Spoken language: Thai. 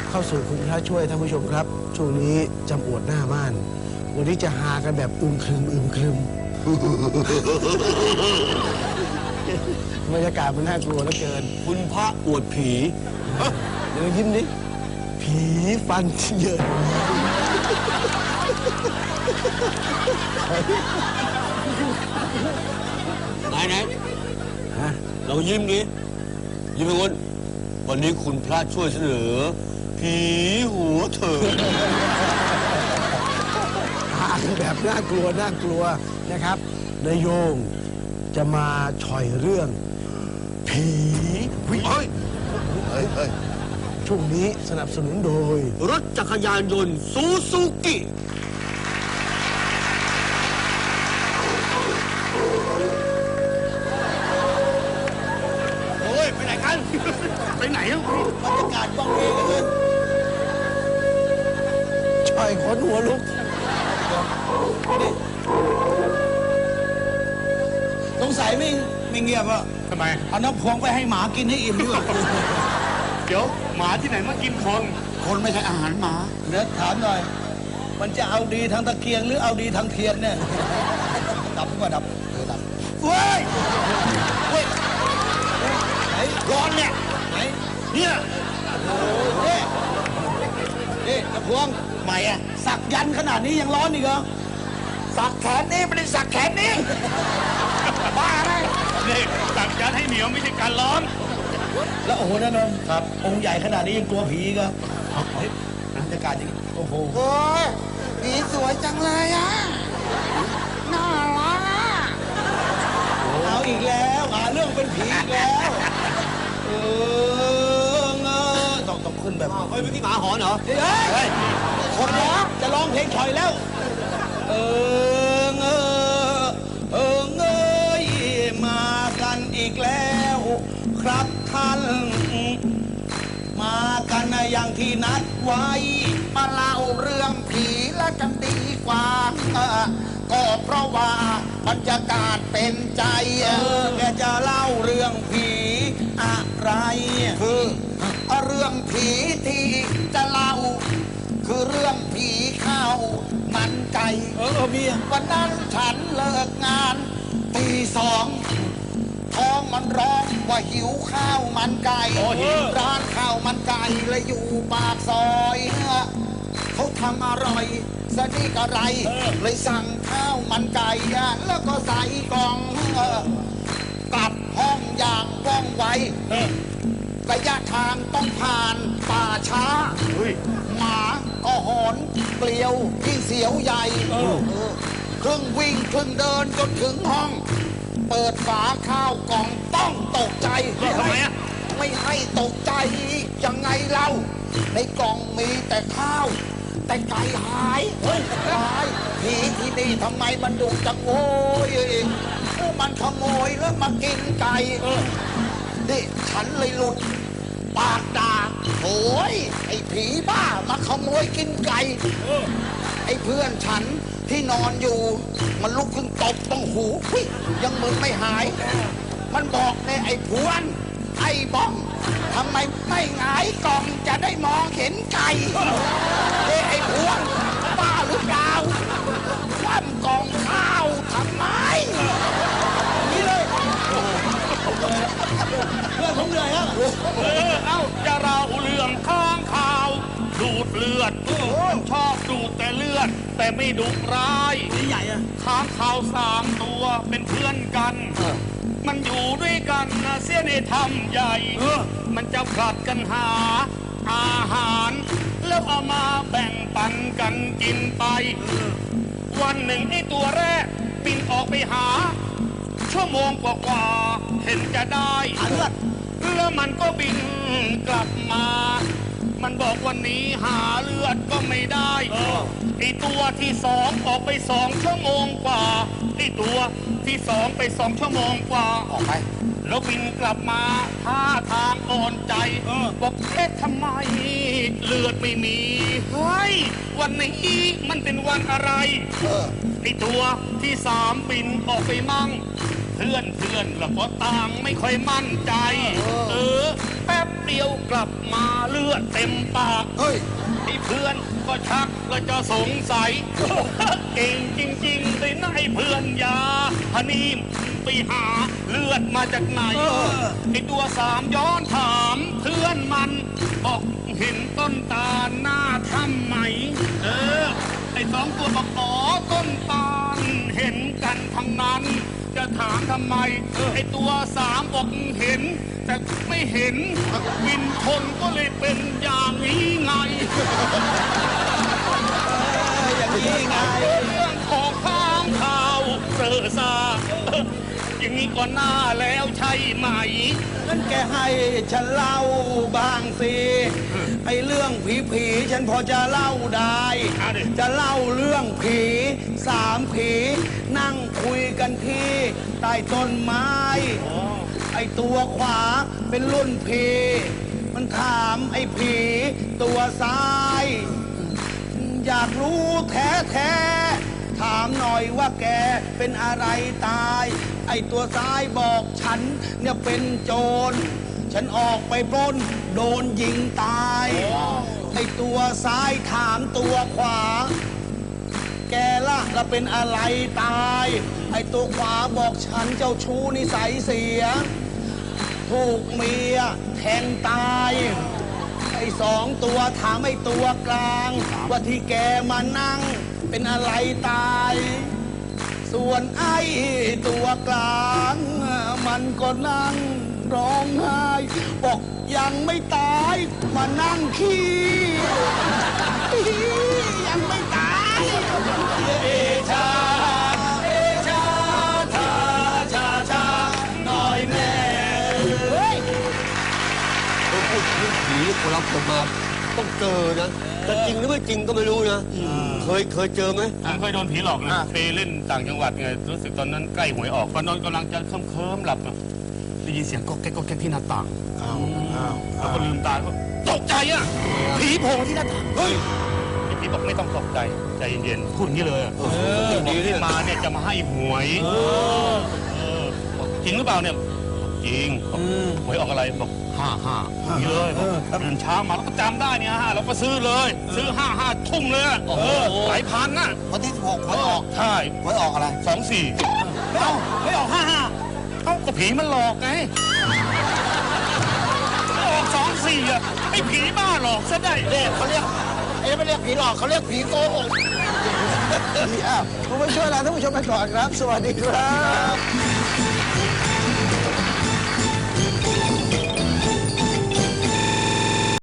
ลับเข้าสู่คุณพระช่วยท่านผู้ชมครับ ช่วงนี้จำอวดหน้าม่าน วันนี้จะหากันแบบอึมครึมอึมครึมบรรยากาศมันน่ากลัวเหลือเกิน คุณพระอวดผีเดี๋ยวยิ้มดิผีฟันเหยินไหนไหนฮะเรายิ้มดิยิ้มไปคนวันนี้คุณพระช่วยเสนอ ผีหัวเถิดหากันแบบน่ากลัวน่ากลัวนะครับนายโยงจะมาฉ่อยเรื่อง ผีเฮ้ยเฮ้ยเฮ้ยช่วงนี้สนับสนุนโดย รถจักรยานยนต์ซูซูกิโอ้ยไปไหนกัน ไปไหนอะบรรยากาศบ้องเองกันเลยฉ่อยขนหัวลุกสงสัยไม่ไม่เงียบอะทำไม เอาน้ำพวงไปให้หมากินให้อิ่มด้วย เดี๋ยวหมาที่ไหนมากินคน คนไม่ใช่อาหารหมา เดี๋ยวถามหน่อย มันจะเอาดีทางตะเกียงหรือเอาดีทางเทียนเนี่ย ดับก็ดับเออดับเว้ยเว้ยไหนร้อนเนี่ยไหนเนี่ย พวงใหม่อะสักยันต์ขนาดนี้ยังร้อนอีกเหรอสักแขนนี้ไม่ได้สักแขนนี้บ้าไหมนี่ตักยันให้เหนียวไม่ใช่การร้อน แล้วโอ้โหนั่นนนท์ครับ องค์ใหญ่ขนาดนี้ยังกลัวผีอีก็เฮ้ยบรรยากาศอย่างนี้โอ้โหโอ้ยผีสวยจังเลยอะน่ารักอะเอาอีกแล้วหาเรื่องเป็นผีอีกแล้วเออเง อต้องต้องขึ้นแบบเฮ้ยเมื่อกี้หมาหอนเหรอ เฮ้ยคนร้องจะร้องเพลงถอยแล้ว เออเงอเออเงยมากันอีกแล้ว ครับท่าน มากันนะอย่างที่นัดไว้ มาเล่าเรื่องผีแล้วกันดีกว่าเออก็เพราะว่าบรรยากาศเป็นใจ เออแกจะเล่าเรื่องผีอะไรคือเรื่องผีที่จะเล่า คือเรื่องผีเข้ามันไก่เออเออมีอะวันนั้นฉันเลิกงานตีสองท้องมันร้องว่าหิวข้าวมันไก่โอ้หิวร้านข้าวมันไก่เลยอยู่ปากซอยเขาทำอร่อยสนิกอะไร เลยสั่งข้าวมันไก่อะแล้วก็ใส่กล่องเออกลับห้องอย่างว่องไว ระยะทางต้องผ่านป่าช้า เฮ้ย หมาก็หอนเกลียวยิ่งเสียวใหญ่เออครึ่งวิ่งครึ่งเดินจนถึงห้อง เปิดฝาข้าวกล่องต้องตกใจ ทำไมอะ ไม่ให้ตกใจยังไงเล่า ในกล่องมีแต่ข้าว แต่ไก่หายเฮ้ยหายผีที่นี่ทำไมมันดุจังโว้ยเออมันขโมยแล้วมากินไก่ นี่ฉันเลยหลุดปากด่าโอ้ย ไอ้ผีบ้ามาขโมยกินไก่ ไอ้เพื่อนฉันที่นอนอยู่ มันลุกขึ้นตบต้องหูยยังมึนไม่หาย มันบอกเนี่ยไอ้พวน ไอ้บ้องทำไมไม่หงายกล่องจะได้มองเห็นไก่เอ้ยไอ้พวนบ้าหรือเปล่าคว่ำกล่องข้าว ดเลือดมันชอบดูดแต่เลือด แต่ไม่ดุร้ายนี่ใหญ่อะค้างข่าวสามตัวเป็นเพื่อนกัน มันอยู่ด้วยกันนะเสียในธรรมใหญ่ มันจะผลัดกันหาอาหาร แล้วเอามาแบ่งปันกันกินไป วันหนึ่งไอ้ตัวแรกบินออกไปหา ชั่วโมงกว่าๆเห็นจะได้หาเลือดแล้วมันก็บินกลับมา มันบอกวันนี้หาเลือดก็ไม่ได้ไอตัวที่สองออกไปสองชั่วโมงกว่าไอตัวที่สองไปสองชั่วโมงกว่าออกไป แล้วบินกลับมาท่าทางอ่อนใจบอกเอ๊ะทำไมเลือดไม่มีเฮ้ยวันนี้มันเป็นวันอะไรออไอตัวที่สามบินออกไปมั่ง พื่อนเพื่อนแล้วก็ต่างไม่ค่อยมั่นใจ เออ แป๊บเดียวกลับลับมาเลือดเต็มปากเฮ้ยไอ้เพื่อนก็ชักก็จะสงสัยเก่งจริงๆเลยนะไอ้เพื่อนยาพนีมไปหาเลือดมาจากไหนไอ้ตัวสามย้อนถามเพื่อนมันบอกเห็นต้นตาลหน้าถ้ำไหม เออ ไอ้สองตัวบอกอ๋อต้นตา จะถามทำไมไอ้ตัวสามบอกเห็น แต่ไม่เห็นวินทนก็เลยเป็นอย่างนี้ไงอย่างนี้ไงเรื่องของข้างข่าวเซอร์ซาอย่างนี้ก็น่าแล้วใช่ไหมงั้นแกให้ฉันเล่าบ้างสิ ผีผีฉันพอจะเล่าได้อะดิ จะเล่าเรื่องผีสามผี นั่งคุยกันที่ใต้ต้นไม้ ไอตัวขวาเป็นรุ่นผีมันถามไอผีตัวซ้าย อยากรู้แท้แท้ๆถามหน่อยว่าแกเป็นอะไรตาย ไอตัวซ้ายบอกฉันเนี่ยเป็นโจร ฉันออกไปปล้น โดนยิงตายไอ้ อ้ตัวซ้ายถามตัวขวา แกล่ะแล้วเป็นอะไรตาย ไอ้ตัวขวาบอกฉันเจ้าชู้นิสัยเสีย ถูกเมียแทงตาย ไอ้สองตัวถามไอ้ตัวกลาง ว่าที่แกมานั่งเป็นอะไรตาย ส่วนไอ้ตัวกลาง มันก็นั่ง ร้องไห้บอกยังไม่ตายมานั่งขี้ยังไม่ตายเอชาเอชาชาชาชาหน่อยแม่เฮ้ยต้องพูดถึงผีคนเราเกิดมาต้องเจอนะจะจริงหรือไม่จริงก็ไม่รู้นะ เคยเคยเจอไหมผมเคยโดนผีหลอกนะไปเล่นต่างจังหวัดไงรู้สึกตอนนั้นใกล้หวยออกตอนนอนกำลังจะเคลิ้มๆหลับ ได้ยินเสียงก็แก๊กก็แก๊กที่หน้าต่างแล้วก็ลืมตาก็ตกใจอะผีโผล่ที่หน้าต่างเฮ้ยไอ้ผีบอกไม่ต้องตกใจใจเย็นๆพูดอย่างนี้เลยอะดีที่มาเนี่ยจะมาให้หวยเออบอกจริงหรือเปล่าเนี่ยบอกจริงบอกหวยออกอะไรบอกห้าห้าอย่างนี้เลยบอกตื่นเช้ามาแล้วก็จำได้เนี่ยห้าเราก็ซื้อเลย ซื้อห้าห้าทุ่มเลยอะเออหลายพันน่ะวันที่หกวันออกใช่วันออกอะไรสองสี่ไม่เอาไม่ออกห้าห้าเอ้า ก็ผีมันหลอกไงออกสองสี่อะไอ้ผีบ้าหลอกซะได้เนี่ยเขาเรียกเอ้ไม่เรียกผีหลอกเขาเรียกผีโกหกอ้าวผมไปช่วยลาท่านผู้ชมไปก่อนครับ สวัสดีครับ